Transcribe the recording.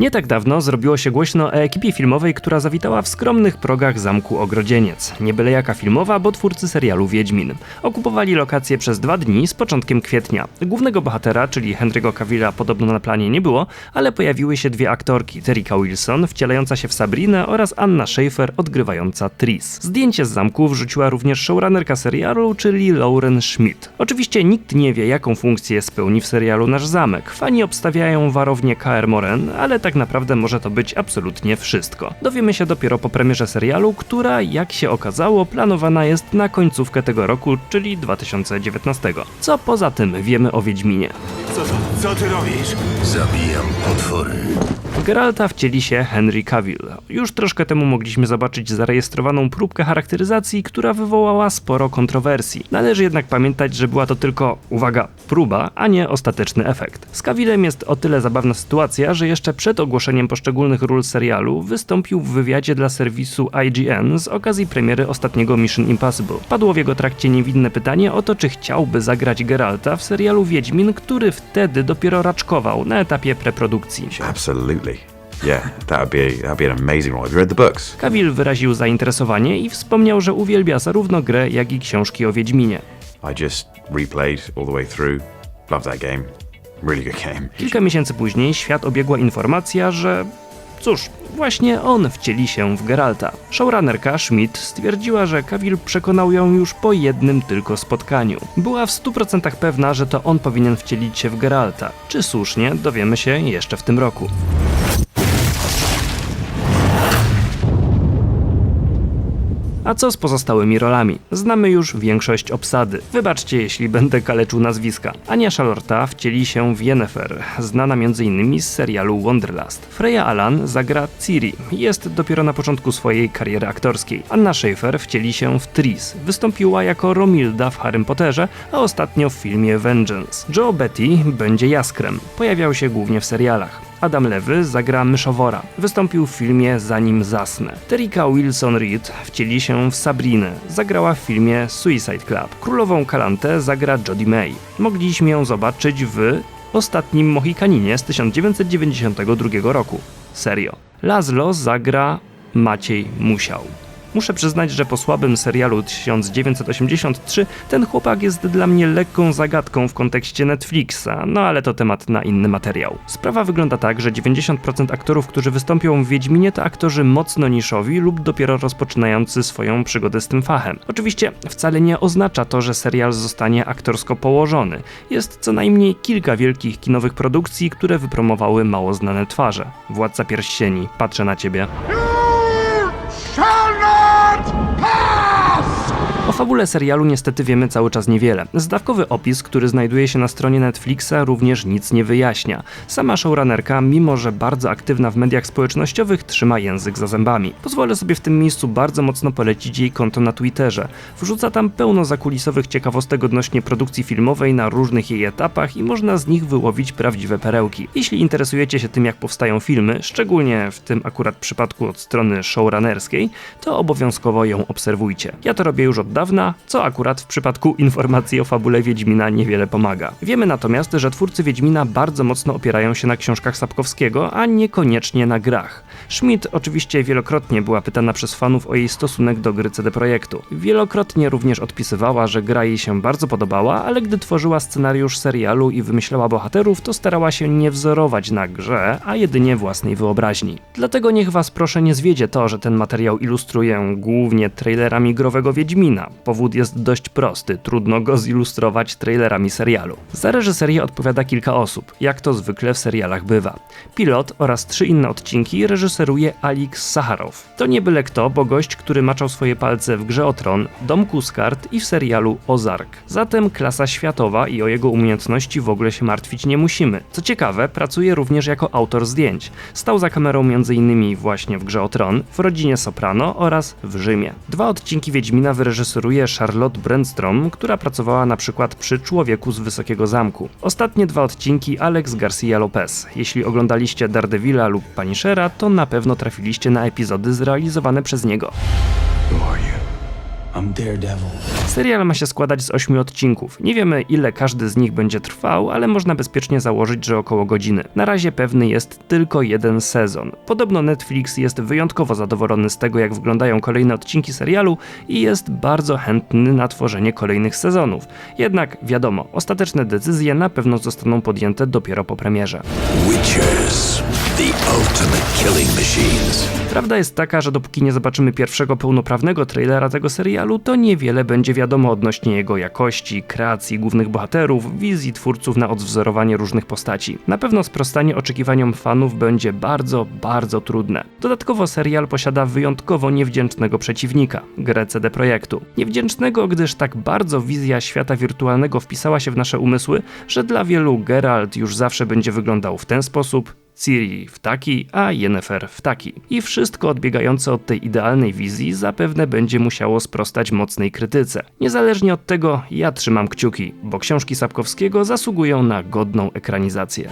Nie tak dawno zrobiło się głośno o ekipie filmowej, która zawitała w skromnych progach zamku Ogrodzieniec. Nie byle jaka filmowa, bo twórcy serialu Wiedźmin. Okupowali lokację przez dwa dni z początkiem kwietnia. Głównego bohatera, czyli Henry'ego Cavilla, podobno na planie nie było, ale pojawiły się dwie aktorki, Terika Wilson, wcielająca się w Sabrinę oraz Anna Schaefer, odgrywająca Tris. Zdjęcie z zamku wrzuciła również showrunnerka serialu, czyli Lauren Schmidt. Oczywiście nikt nie wie, jaką funkcję spełni w serialu nasz zamek. Fani obstawiają warownię KR Moren, ale tak naprawdę może to być absolutnie wszystko. Dowiemy się dopiero po premierze serialu, która, jak się okazało, planowana jest na końcówkę tego roku, czyli 2019. Co poza tym wiemy o Wiedźminie? Co, co, ty robisz? Zabijam potwory. Geralta wcieli się Henry Cavill. Już troszkę temu mogliśmy zobaczyć zarejestrowaną próbkę charakteryzacji, która wywołała sporo kontrowersji. Należy jednak pamiętać, że była to tylko, uwaga, próba, a nie ostateczny efekt. Z Cavillem jest o tyle zabawna sytuacja, że jeszcze przed ogłoszeniem poszczególnych ról serialu wystąpił w wywiadzie dla serwisu IGN z okazji premiery ostatniego Mission Impossible. Padło w jego trakcie niewinne pytanie o to, czy chciałby zagrać Geralta w serialu Wiedźmin, który wtedy dopiero raczkował na etapie preprodukcji. Absolutely. Yeah, that would be that'd be an amazing role. Have you read the books? Cavill wyraził zainteresowanie i wspomniał, że uwielbia zarówno grę, jak i książki o Wiedźminie. I just replayed all the way through. Love that game. Really good game. Kilka miesięcy później świat obiegła informacja, że cóż, właśnie on wcieli się w Geralta. Showrunnerka Schmidt stwierdziła, że Cavill przekonał ją już po jednym tylko spotkaniu. Była w 100% pewna, że to on powinien wcielić się w Geralta. Czy słusznie, dowiemy się jeszcze w tym roku. A co z pozostałymi rolami? Znamy już większość obsady. Wybaczcie, jeśli będę kaleczył nazwiska. Ania Szalorta wcieli się w Yennefer, znana m.in. z serialu Wonderlust. Freya Alan zagra Ciri, jest dopiero na początku swojej kariery aktorskiej. Anna Schaefer wcieli się w Tris, wystąpiła jako Romilda w Harrym Potterze, a ostatnio w filmie Vengeance. Joe Betty będzie Jaskrem, pojawiał się głównie w serialach. Adam Lewy zagra myszowora. Wystąpił w filmie Zanim zasnę. Terika Wilson-Reed wcieli się w Sabrinę. Zagrała w filmie Suicide Club. Królową Kalantę zagra Jodie May. Mogliśmy ją zobaczyć w Ostatnim Mohikaninie z 1992 roku. Serio. Laszlo zagra Maciej Musiał. Muszę przyznać, że po słabym serialu 1983 ten chłopak jest dla mnie lekką zagadką w kontekście Netflixa, no ale to temat na inny materiał. Sprawa wygląda tak, że 90% aktorów, którzy wystąpią w Wiedźminie to aktorzy mocno niszowi lub dopiero rozpoczynający swoją przygodę z tym fachem. Oczywiście wcale nie oznacza to, że serial zostanie aktorsko położony. Jest co najmniej kilka wielkich kinowych produkcji, które wypromowały mało znane twarze. Władca Pierścieni, patrzę na ciebie. Fabule serialu niestety wiemy cały czas niewiele. Zdawkowy opis, który znajduje się na stronie Netflixa, również nic nie wyjaśnia. Sama showrunnerka, mimo że bardzo aktywna w mediach społecznościowych, trzyma język za zębami. Pozwolę sobie w tym miejscu bardzo mocno polecić jej konto na Twitterze. Wrzuca tam pełno zakulisowych ciekawostek odnośnie produkcji filmowej na różnych jej etapach i można z nich wyłowić prawdziwe perełki. Jeśli interesujecie się tym, jak powstają filmy, szczególnie w tym akurat przypadku od strony showrunnerskiej, to obowiązkowo ją obserwujcie. Ja to robię już od dawna, co akurat w przypadku informacji o fabule Wiedźmina niewiele pomaga. Wiemy natomiast, że twórcy Wiedźmina bardzo mocno opierają się na książkach Sapkowskiego, a niekoniecznie na grach. Schmidt oczywiście wielokrotnie była pytana przez fanów o jej stosunek do gry CD Projektu. Wielokrotnie również odpisywała, że gra jej się bardzo podobała, ale gdy tworzyła scenariusz serialu i wymyślała bohaterów, to starała się nie wzorować na grze, a jedynie własnej wyobraźni. Dlatego niech was proszę nie zwiedzie to, że ten materiał ilustruję głównie trailerami growego Wiedźmina. Powód jest dość prosty, trudno go zilustrować trailerami serialu. Za reżyserię odpowiada kilka osób, jak to zwykle w serialach bywa. Pilot oraz trzy inne odcinki reżyseruje Alix Sacharow. To nie byle kto, bo gość, który maczał swoje palce w grze o Tron, Dom Kuskart i w serialu Ozark. Zatem klasa światowa i o jego umiejętności w ogóle się martwić nie musimy. Co ciekawe, pracuje również jako autor zdjęć. Stał za kamerą m.in. właśnie w grze o Tron, w rodzinie Soprano oraz w Rzymie. Dwa odcinki Wiedźmina wyreżyseruje Charlotte Brandstrom, która pracowała na przykład przy Człowieku z Wysokiego Zamku. Ostatnie dwa odcinki Alex Garcia Lopez. Jeśli oglądaliście Daredevila lub Punishera, to na pewno trafiliście na epizody zrealizowane przez niego. Serial ma się składać z 8 odcinków. Nie wiemy ile każdy z nich będzie trwał, ale można bezpiecznie założyć, że około godziny. Na razie pewny jest tylko jeden sezon. Podobno Netflix jest wyjątkowo zadowolony z tego jak wyglądają kolejne odcinki serialu i jest bardzo chętny na tworzenie kolejnych sezonów. Jednak wiadomo, ostateczne decyzje na pewno zostaną podjęte dopiero po premierze. Witchers. Prawda jest taka, że dopóki nie zobaczymy pierwszego pełnoprawnego trailera tego serialu, to niewiele będzie wiadomo odnośnie jego jakości, kreacji głównych bohaterów, wizji twórców na odwzorowanie różnych postaci. Na pewno sprostanie oczekiwaniom fanów będzie bardzo, bardzo trudne. Dodatkowo serial posiada wyjątkowo niewdzięcznego przeciwnika, grę CD Projektu. Niewdzięcznego, gdyż tak bardzo wizja świata wirtualnego wpisała się w nasze umysły, że dla wielu Geralt już zawsze będzie wyglądał w ten sposób, Ciri w taki, a Yennefer w taki. I wszystko odbiegające od tej idealnej wizji zapewne będzie musiało sprostać mocnej krytyce. Niezależnie od tego, ja trzymam kciuki, bo książki Sapkowskiego zasługują na godną ekranizację.